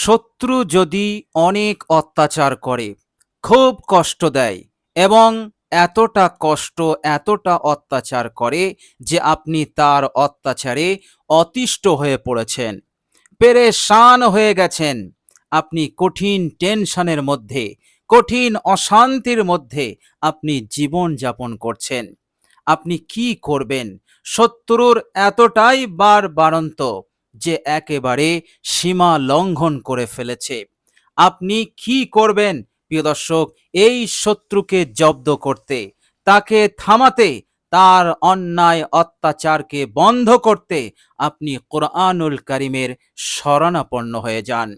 শত্রু যদি অনেক অত্যাচার করে, খুব কষ্ট দেয় এবং এতটা কষ্ট, এতটা অত্যাচার করে যে আপনি তার অত্যাচারে অতিষ্ঠ হয়ে পড়েছেন। পেরেশান হয়ে গেছেন। আপনি কঠিন টেনশনের মধ্যে, কঠিন অশান্তির মধ্যে আপনি জীবন যাপন করছেন। আপনি কি করবেন? শত্রুর এতটাই বার বাড়ন্ত যে একেবারে সীমা লঙ্ঘন করে ফেলেছে। আপনি কি করবেন? প্রিয় দর্শক, এই শত্রুকে জব্দ করতে, তাকে থামাতে, তার অন্যায় অত্যাচারকে বন্ধ করতে আপনি কোরআনুল করিমের শরণাপন্ন হয়ে যান।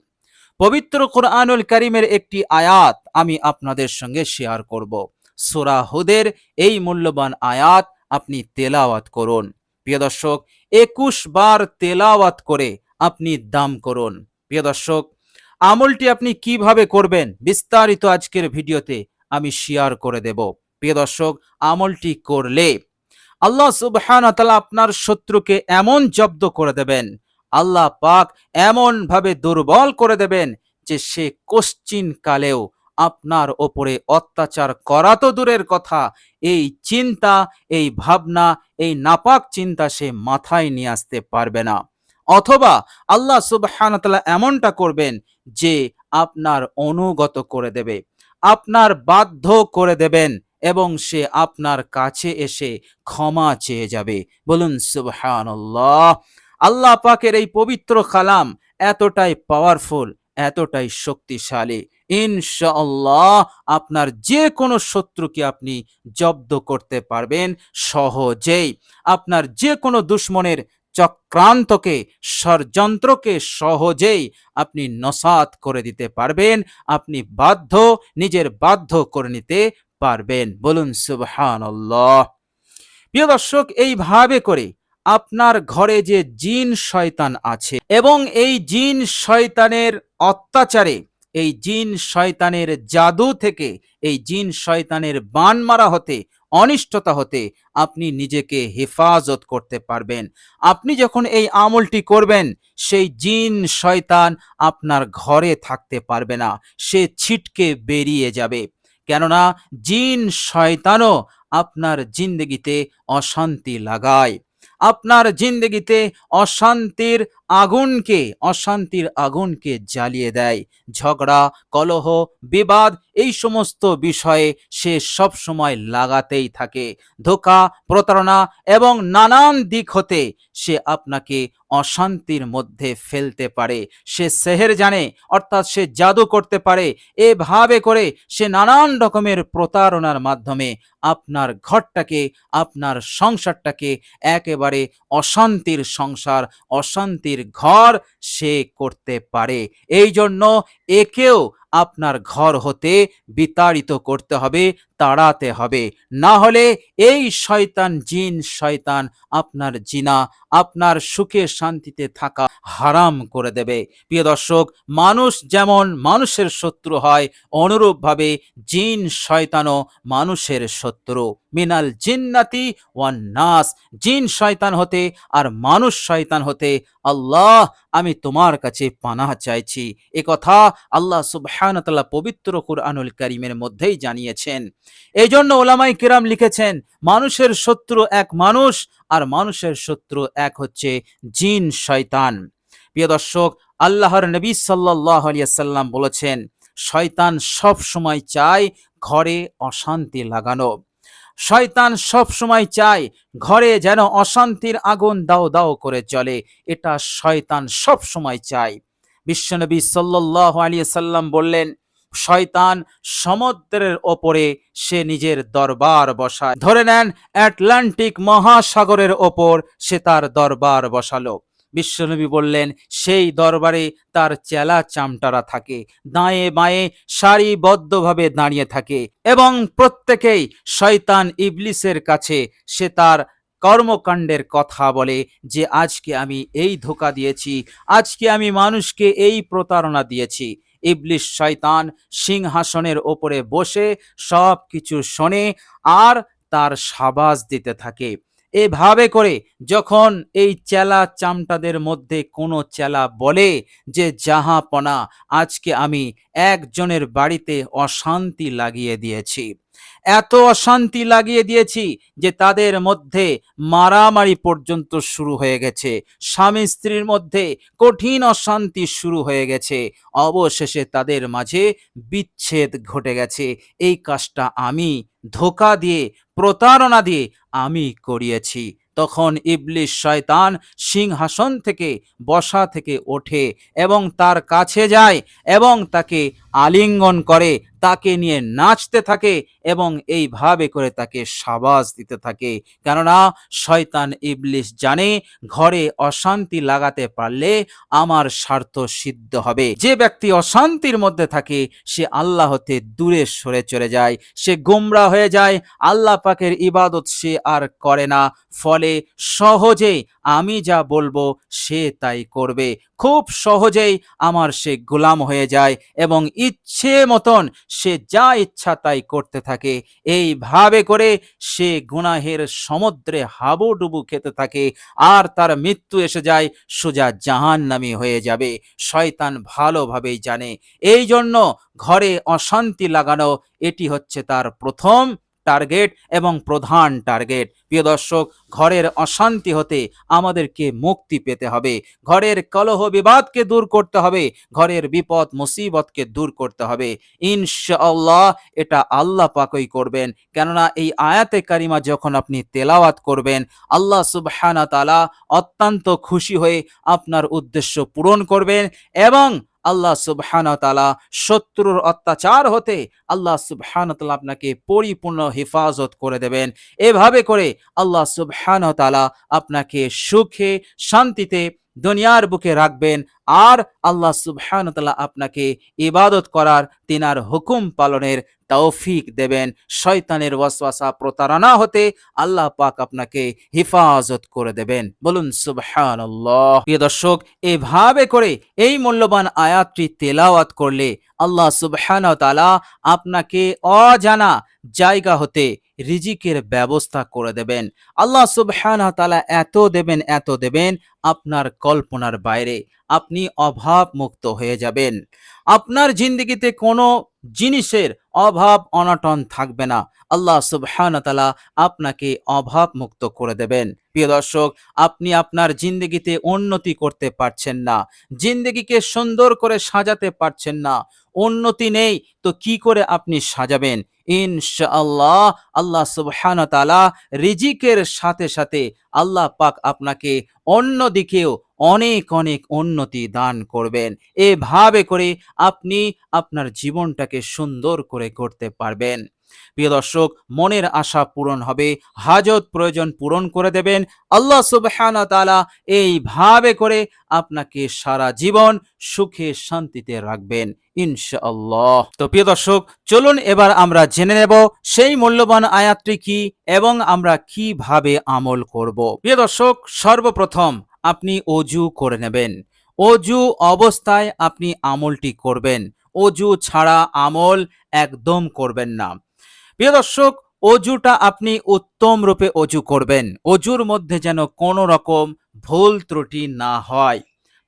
পবিত্র কোরআনুল করিমের একটি আয়াত আমি আপনাদের সঙ্গে শেয়ার করব। সুরা হুদের এই মূল্যবান আয়াত আপনি তেলাওয়াত করুন। প্রিয় দর্শক, একুশ বার তেলাওয়াত করে আপনি দাম করুন। প্রিয় দর্শক, আমলটি আপনি কীভাবে করবেন বিস্তারিত আজকের ভিডিওতে আমি শেয়ার করে দেব। প্রিয় দর্শক, আমলটি করলে আল্লাহ সুবহান তাআলা আপনার শত্রুকে এমন জব্দ করে দেবেন, আল্লাহ পাক এমন ভাবে দুর্বল করে দেবেন যে সে কোশ্চিন কালেও আপনার ওপরে অত্যাচার করা তো দূরের কথা। এই চিন্তা, এই ভাবনা, এই নাপাক চিন্তা সে মাথায় নিয়ে আসতে পারবে না। অথবা আল্লাহ সুবহান তাআলা এমনটা করবেন যে আপনার অনুগত করে দেবে, আপনার বাধ্য করে দেবেন এবং সে আপনার কাছে এসে ক্ষমা চেয়ে যাবে। বলুন, সুবহানাল্লাহ। আল্লাহ পাকের এই পবিত্র কালাম এতটাই পাওয়ারফুল এতটাই শক্তিশালী। ইনশাআল্লাহ আপনার যে কোনো শত্রুকে আপনি জব্দ করতে পারবেন সহজেই। আপনার যে কোনো দুশ্মনের চক্রান্তকে, ষড়যন্ত্রকে সহজেই আপনি নসাত করে দিতে পারবেন, আপনি বাধ্য, নিজের বাধ্য করে নিতে পারবেন। বলুন সুবহানাল্লাহ। প্রিয় দর্শক, এইভাবে করে আপনার ঘরে যে জিন শয়তান আছে এবং এই জিন শয়তানের অত্যাচারে এই জিন শয়তানের জাদু থেকে, এই জিন শয়তানের বান মারা হতে, অনিষ্টতা হতে আপনি নিজেকে হেফাজত করতে পারবেন। আপনি যখন এই আমলটি করবেন, সেই জিন শয়তান আপনার ঘরে থাকতে পারবে না, সে ছিটকে বেরিয়ে যাবে। কেননা জিন শয়তানও আপনার জিন্দগিতে অশান্তি লাগায়। আপনার জিন্দগিতে অশান্তির আগুনকে, অশান্তির আগুনকে জ্বালিয়ে দেয়। ঝগড়া, কলহ, বিবাদ, এই সমস্ত বিষয়ে সে সব সময় লাগাতেই থাকে। ধোকা, প্রতারণা এবং নানান দিক হতে সে আপনাকে অশান্তির মধ্যে ফেলতে পারে। সে সেহের জানে, অর্থাৎ সে জাদু করতে পারে। এভাবে করে সে নানান রকমের প্রতারণার মাধ্যমে আপনার ঘরটাকে, আপনার সংসারটাকে একেবারে অশান্তির সংসার, অশান্তির ঘর সে করতে পারে। এই জন্য একেও আপনার ঘর হতে বিতাড়িত করতে হবে, তাড়াতে হবে। না হলে এই শয়তান জিন, শয়তান আপনার জিনা, আপনার সুখে শান্তিতে থাকা হারাম করে দেবে। প্রিয় দর্শক, মানুষ যেমন মানুষের শত্রু হয়, অনুরূপভাবে জিন, শয়তানও মানুষের শত্রু। মিনাল জিন্নাতি ওয়ান নাস। জিন, শয়তান হতে আর মানুষ, শয়তান হতে আল্লাহ আমি তোমার কাছে পানাহ চাইছি। এ কথা আল্লাহ সুবহানাতাল্লাহ পবিত্র কুরআনুল কারীমের মধ্যেই জানিয়েছেন। এই জন্য ওলামাই কিরাম লিখেছেন, মানুষের শত্রু এক মানুষ আর মানুষের শত্রু এক হচ্ছে জিন, শয়তান। প্রিয় দর্শক, আল্লাহর নবী সাল্লাহ আলিয়াল্লাম বলেছেন, শয়তান সব সময় চায় ঘরে অশান্তি লাগানো। শয়তান সব সময় চায় ঘরে যেন অশান্তির আগুন দাও দাও করে চলে এটা শয়তান সব সময় চায়। বিশ্বনবী সাল্লাহ আলিয়া সাল্লাম বললেন, শয়তান সমুদ্রের ওপরে, সে নিজের দরবার বসায়। ধরে নেন, অ্যাটলান্টিক মহাসাগরের ওপর সে তার দরবার বসালো। বিশ্বনবী বললেন, সেই দরবারে তার চেলা চামটারা থাকে, দাঁয়ে বাঁয়ে সারিবদ্ধভাবে দাঁড়িয়ে থাকে এবং প্রত্যেকেই শয়তান ইবলিসের কাছে সে তার কর্মকাণ্ডের কথা বলে যে, আজকে আমি এই ধোকা দিয়েছি, আজকে আমি মানুষকে এই প্রতারণা দিয়েছি। ইবলিশ শয়তান সিংহাসনের ওপরে বসে সব কিছু শোনে আর তার সাবাস দিতে থাকে। এভাবে করে যখন এই চেলা চামটাদের মধ্যে কোনো চেলা বলে যে জাহাপনা আজকে আমি একজনের বাড়িতে অশান্তি লাগিয়ে দিয়েছি। এত অশান্তি লাগিয়ে দিয়েছি যে তাদের মধ্যে মারামারি পর্যন্ত শুরু হয়ে গেছে। স্বামী স্ত্রীর মধ্যে কঠিন অশান্তি শুরু হয়ে গেছে। অবশেষে তাদের মাঝে বিচ্ছেদ ঘটে গেছে। এই কাজটা আমি ধোকা দিয়ে, প্রতারণা দিয়ে আমি করিয়েছি। তখন ইবলিশ শয়তান সিংহাসন থেকে, বসা থেকে ওঠে এবং তার কাছে যায় এবং তাকে আলিঙ্গন করে, তাকে নিয়ে নাচতে থাকে এবং এইভাবে করে তাকে সাবাস দিতে থাকে। কেননা, শয়তান ইবলিশ জানে, ঘরে অশান্তি লাগাতে পারলে আমার স্বার্থ সিদ্ধ হবে। যে ব্যক্তি অশান্তির মধ্যে থাকে, সে আল্লাহ হতে দূরে সরে চলে যায়, সে গোমরা হয়ে যায়, আল্লাহ পাকের ইবাদত সে আর করে না। ফলে সহজেই আমি যা বলব সে তাই করবে। খুব সহজেই আমার সে গোলাম হয়ে যায় এবং ইচ্ছে মতন সে যা ইচ্ছা তাই করতে থাকে। এইভাবে করে সে গুনাহের সমুদ্রে হাবুডুবু খেতে থাকে আর তার মৃত্যু এসে যায় সোজা জাহান নামি হয়ে যাবে। শয়তান ভালোভাবেই জানে। এই জন্য ঘরে অশান্তি লাগানো এটি হচ্ছে তার প্রথম টার্গেট এবং প্রধান টার্গেট প্রিয় দর্শক, ঘরের অশান্তি হতে আমাদেরকে মুক্তি পেতে হবে। ঘরের কলহ বিবাদকে দূর করতে হবে। ঘরের বিপদ, মুসিবতকে দূর করতে হবে। ইনশাআল্লাহ এটা আল্লাহ পাকই করবেন। কেননা এই আয়াতে কারিমা যখন আপনি তেলাওয়াত করবেন, আল্লাহ সুবহানা তালা অত্যন্ত খুশি হয়ে আপনার উদ্দেশ্য পূরণ করবেন এবং আল্লাহ সুবহানতালা শত্রুর অত্যাচার হতে আল্লাহ সুবহানতালা আপনাকে পরিপূর্ণ হেফাজত করে দেবেন। এভাবে করে আল্লাহ সুবহানতালা আপনাকে সুখে, শান্তিতে দুনিয়ার বুকে রাখবেন আর আল্লাহ সুবহানতালা আপনাকে ইবাদত করার, তিনার হুকুম পালনের তৌফিক দেবেন। শয়তানের ওয়াসওয়াসা প্রতারণা হতে আল্লাহ পাক আপনাকে হেফাজত করে দেবেন। বলুন, সুবহানাল্লাহ। প্রিয় দর্শক, এভাবে করে এই মূল্যবান আয়াতটি তেলাওয়াত করলে আল্লাহ সুবহানাহু তাআলা আপনাকে অজানা জায়গা হতে রিজিকের ব্যবস্থা করে দেবেন। আল্লাহ সুবহানাহু ওয়া তাআলা এত দেবেন এত দেবেন আপনার কল্পনার বাইরে। আপনি অভাব মুক্ত হয়ে যাবেন। আপনার জিন্দগিতে কোনো জিনিসের অভাব অনটন থাকবে না। আল্লাহ সুবহানাহু ওয়া আপনাকে অভাব মুক্ত করে দেবেন। প্রিয় দর্শক, আপনি আপনার জিন্দগিতে উন্নতি করতে পারছেন না। জিন্দগিকে সুন্দর করে সাজাতে পারছেন না। উন্নতি নেই, তো কি করে আপনি সাজাবেন? ইনশাআল্লাহ আল্লাহ সুবহানাহু ওয়া রিজিকের সাথে সাথে আল্লাহ পাক আপনাকে অন্য দিকেও অনেক অনেক উন্নতি দান করবেন। এভাবে করে আপনি আপনার জীবনটাকে সুন্দর করে করতে পারবেন। প্রিয় দর্শক, মনের আশা পূরণ হবে, হাজত প্রয়োজন পূরণ করে দেবেন। আল্লাহ সুবহানাহু ওয়া তাআলা এইভাবে করে আপনাকে সারা জীবন সুখে শান্তিতে রাখবেন, ইনশাআল্লাহ। তো প্রিয় দর্শক, চলুন এবার আমরা জেনে নেব সেই মূল্যবান আয়াতটি কি এবং আমরা কীভাবে আমল করব। প্রিয় দর্শক, সর্বপ্রথম আপনি অজু করে নেবেন। অজু অবস্থায় আপনি আমলটি করবেন। অজু ছাড়া আমল একদম করবেন না। প্রিয় দর্শক, অজুটা আপনি উত্তম রূপে অজু করবেন। অজুর মধ্যে যেন কোনো রকম ভুল ত্রুটি না হয়।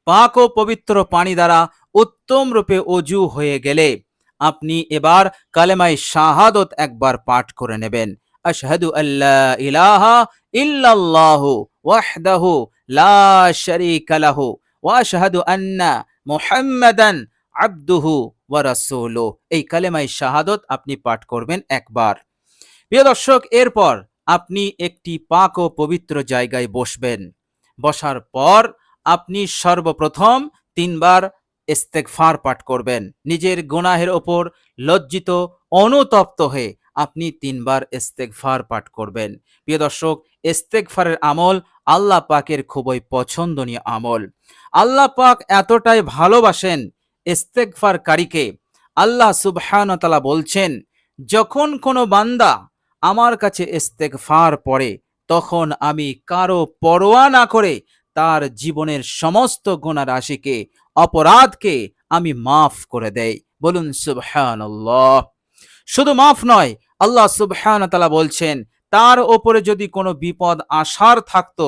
পাক ও পবিত্র পানি দ্বারা উত্তম রূপে অজু হয়ে গেলে আপনি এবার কালেমাই শাহাদত একবার পাঠ করে নেবেন। আশহাদু আল্লাহ ইলাহা ইল্লাল্লাহু ওয়াহদাহু লা শারীকা লাহু ওয়া আশহাদু আন্না মুহাম্মাদান আবদুহু ওয়া রাসূলুহু। এই কালেমাই শাহাদত আপনি পাঠ করবেন একবার। প্রিয় দর্শক, এরপর আপনি একটি পাক ও পবিত্র জায়গায় বসবেন। বসার পর আপনি সর্বপ্রথম তিনবার ইস্তেগফার পাঠ করবেন। নিজের গুনাহের ওপর লজ্জিত, অনুতপ্ত হয়ে আপনি তিনবার ইস্তেগফার পাঠ করবেন। প্রিয় দর্শক, ইস্তেগফারের আমল আল্লাহ পাকের খুবই পছন্দনীয় আমল। আল্লাহ পাক এতটাই ভালোবাসেন ইস্তেগফারকারীকে। আল্লাহ সুবহানাহু ওয়া বলছেন, যখন কোনো বান্দা আমার কাছে ইস্তেকফার পড়ে, তখন আমি কারও পরোয়া না করে তার জীবনের সমস্ত গুনাহ রাশিকে অপরাধকে আমি মাফ করে দেই। বলুন সুবহানাল্লাহ। শুধু মাফ নয়, আল্লাহ তাআলা বলছেন তার ওপরে যদি কোনো বিপদ আসার থাকতো,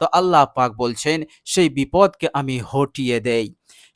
তো আল্লাহ পাক বলছেন, সেই বিপদকে আমি হটিয়ে দেই।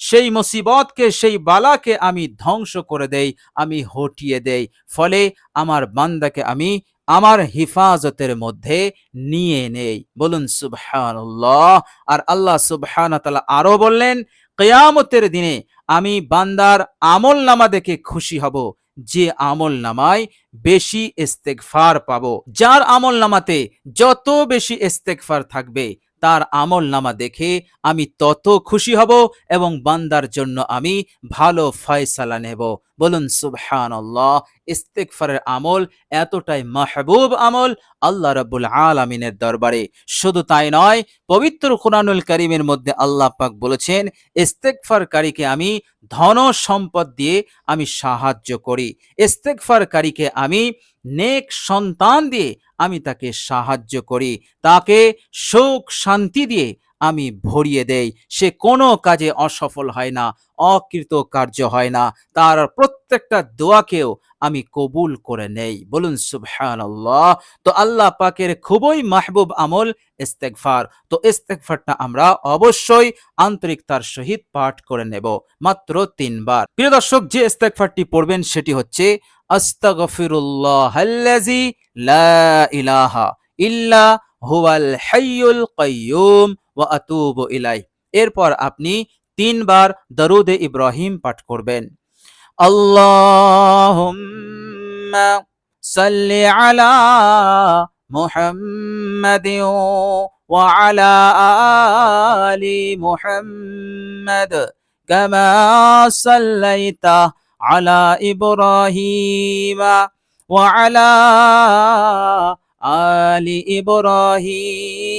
সেই মুসিবতকে, সেই বালাকে আমি ধ্বংস করে দেই, আমি হটিয়ে দেই। ফলে আমার বান্দাকে আমি আমার হিফাজতের মধ্যে নিয়ে নেই। বলুন সুবহানাল্লাহ। আর আল্লাহ সুবহান আরও বললেন, কেয়ামতের দিনে আমি বান্দার আমল নামা দেখে খুশি হব। যে আমল নামায় বেশি ইস্তেকফার পাব। যার আমল নামাতে যত বেশি ইস্তেকফার থাকবে, তার আমল নামা দেখে আমি তত খুশি হব এবং বান্দার জন্য আমি ভালো ফয়সালা নেব। বলুন, সুবহানাল্লাহ, ইস্তেগফারের আমল এতটাই মাহবুব আমল আল্লাহ রাব্বুল আলামিনের দরবারে। শুধু তাই নয়, পবিত্র কোরআনুল কারীমের মধ্যে আল্লাহ পাক বলেছেন, ইস্তেগফারকারীকে আমি ধন সম্পদ দিয়ে আমি সাহায্য করি। ইস্তেগফারকারীকে আমি নেক সন্তান দিয়ে আমি তাকে সাহায্য করি। তাকে সুখ শান্তি দিয়ে আমি ভরিয়ে দেই। সে কোনো কাজে অসফল হয় না। অকৃতকার্য হয় না। তার প্রত্যেকটা দোয়াকেও আমি কবুল করে নেই। বলুন, সুবহানাল্লাহ। তো আল্লাহ পাকের খুবই মাহবুব আমল, ইস্তেগফার। তো ইস্তেগফারটা আমরা অবশ্যই আন্তরিকতার সহিত পাঠ করে নেব, মাত্র তিনবার। প্রিয় দর্শক, যে ইস্তেগফারটি পড়বেন সেটি হচ্ছে আস্তাগফিরুল্লাহ আল্লাযী লা ইলাহা ইল্লা হুয়াল হাইয়ুল কাইয়ুম ওয়া আতুবু ইলাই এরপর আপনি তিনবার দরুদে ইব্রাহিম পাঠ করবেন। আল্লাহুম্মা সাল্লি আলা মুহাম্মাদিন ওয়া আলা আলি মুহাম্মাদ কামা সাল্লাইতা আলা ইব্রাহিম ওয়া আলা আলি ইব্রাহিম।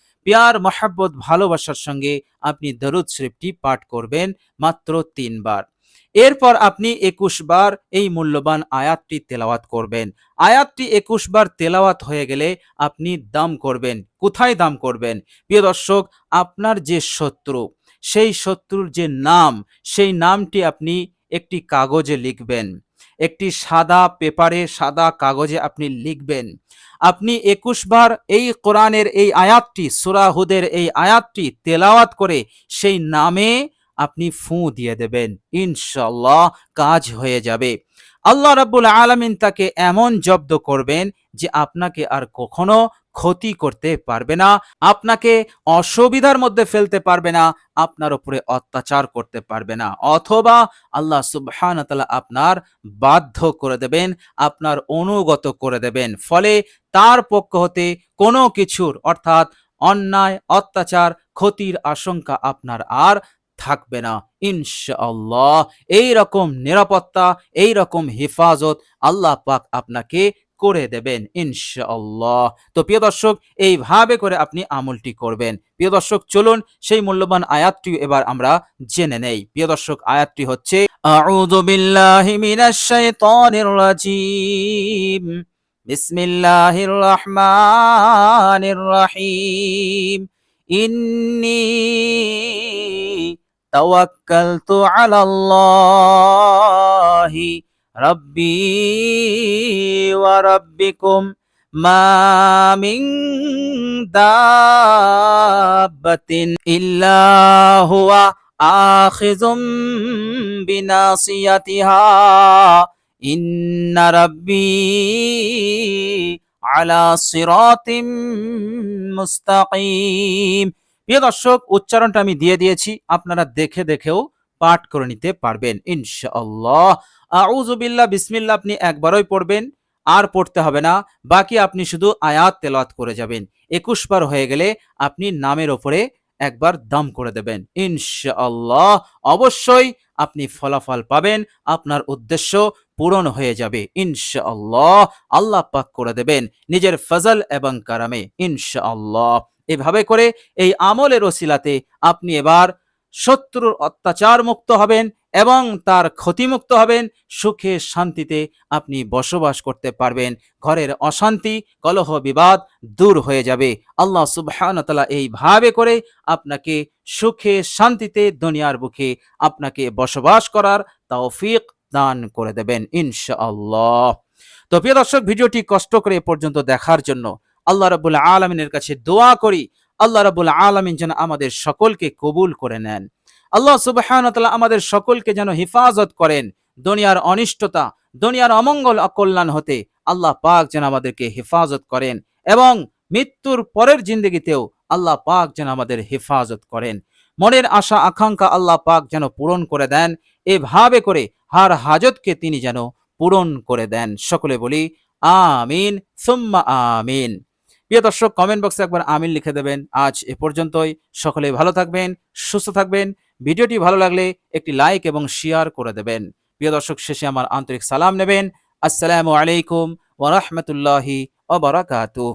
পিয়ার মহাব্বত ভালোবাসার সঙ্গে আপনি দরুদ শরীফটি পাঠ করবেন মাত্র তিনবার। এরপর আপনি একুশ বার এই মূল্যবান আয়াতটি তেলাওয়াত করবেন। আয়াতটি একুশ বার তেলাওয়াত হয়ে গেলে আপনি দাম করবেন। কোথায় দাম করবেন? প্রিয় দর্শক, আপনার যে শত্রু, সেই শত্রুর যে নাম, সেই নামটি আপনি একটি কাগজে লিখবেন। একটি সাদা পেপারে, সাদা কাগজে আপনি লিখবেন। আপনি একুশ বার এই কোরআনের এই আয়াতটি সুরাহুদের এই আয়াতটি তেলাওয়াত করে সেই নামে আপনি ফু দিয়ে দেবেন। ইনশাল্লাহ কাজ হয়ে যাবে। আল্লাহ রাব্বুল আলমিন তাকে এমন জব্দ করবেন যে আপনাকে আর কখনো ক্ষতি করতে পারবে না, আপনাকে অসুবিধার মধ্যে ফেলতে পারবে না, আপনার উপরে অত্যাচার করতে পারবে না। অথবা আল্লাহ সুবহান আপনার বাধ্য করে দেবেন, আপনার অনুগত করে দেবেন। ফলে তার পক্ষ হতে কোনো কিছুর অর্থাৎ অন্যায়, অত্যাচার, ক্ষতির আশঙ্কা আপনার আর থাকবে না। ইনশাআল্লাহ। এই রকম নিরাপত্তা, এই রকম হেফাজত আল্লাহ পাক আপনাকে করে দেবেন, ইনশাআল্লাহ। তো প্রিয় দর্শক, এইভাবে করে আপনি আমলটি করবেন। প্রিয় দর্শক, চলুন সেই মূল্যবান আয়াতটি এবার আমরা জেনে নেই। প্রিয় দর্শক, আয়াতটি হচ্ছে, আউযু বিল্লাহি মিনাশ শাইতানির রাজিম। বিসমিল্লাহির রহমানির রহিম। তাওয়াক্কালতু আলাল্লাহি ربي وربكم ما من دابة إلا هو آخذ بناصيتها إن ربي على صراط মুস্তাকিম প্রিয় দর্শক উচ্চারণটা আমি দিয়ে দিয়েছি আপনারা দেখে দেখেও পাঠ করে নিতে পারবেন ইনশাআল্লাহ আউজুবিল্লাহ বিসমিল্লাহ আপনি একবারই পড়বেন, আর পড়তে হবে না। বাকি আপনি শুধু আয়াত তেলাত করে যাবেন। একুশ বার হয়ে গেলে আপনি নামের ওপরে একবার দাম করে দেবেন। ইনশাআল্লাহ, অবশ্যই আপনি ফলাফল পাবেন, আপনার উদ্দেশ্য পূরণ হয়ে যাবে। ইনশাআল্লাহ, আল্লাহ পাক করে দেবেন নিজের ফজল এবং কারামে। ইনশাআল্লাহ, এভাবে করে এই আমলের ওসিলাতে আপনি এবার শত্রুর অত্যাচার মুক্ত হবেন এবং তার ক্ষতিমুক্ত হবেন, সুখে শান্তিতে আপনি বসবাস করতে পারবেন। ঘরের অশান্তি, কলহ, বিবাদ দূর হয়ে যাবে। আল্লাহ সুবহানতালা এইভাবে করে আপনাকে সুখে শান্তিতে দুনিয়ার বুকে আপনাকে বসবাস করার তৌফিক দান করে দেবেন ইনশাআল্লাহ। তো প্রিয় দর্শক, ভিডিওটি কষ্ট করে পর্যন্ত দেখার জন্য আল্লাহ রাবুল আলমিনের কাছে দোয়া করি। আল্লাহ রাবুল আলমিন যেন আমাদের সকলকে কবুল করে নেন। আল্লাহ সুবহান আমাদের সকলকে যেন হেফাজত করেন, দুনিয়ার অনিষ্টতা, দুনিয়ার অমঙ্গল অকল্যাণ হতে আল্লাহ পাক যেন আমাদেরকে হেফাজত করেন এবং মৃত্যুর পরের জিন্দগিতেও আল্লাহ পাক যেন আমাদের হেফাজত করেন। মনের আশা, আকাঙ্ক্ষা আল্লাহ পাক যেন পূরণ করে দেন, এভাবে করে হার হাজতকে তিনি যেন পূরণ করে দেন। সকলে বলি, আমিন, সুম্মা আমিন। প্রিয় দর্শক কমেন্ট বক্সে একবার আমিন লিখে দেবেন। আজ এ পর্যন্তই। সকলে ভালো থাকবেন, সুস্থ থাকবেন। ভিডিওটি ভালো লাগলে একটি লাইক এবং শেয়ার করে দেবেন। প্রিয় দর্শক, শেষে আমার আন্তরিক সালাম নেবেন। আসসালামু আলাইকুম ওরহমতুল্লাহি ওবরাকাতুহ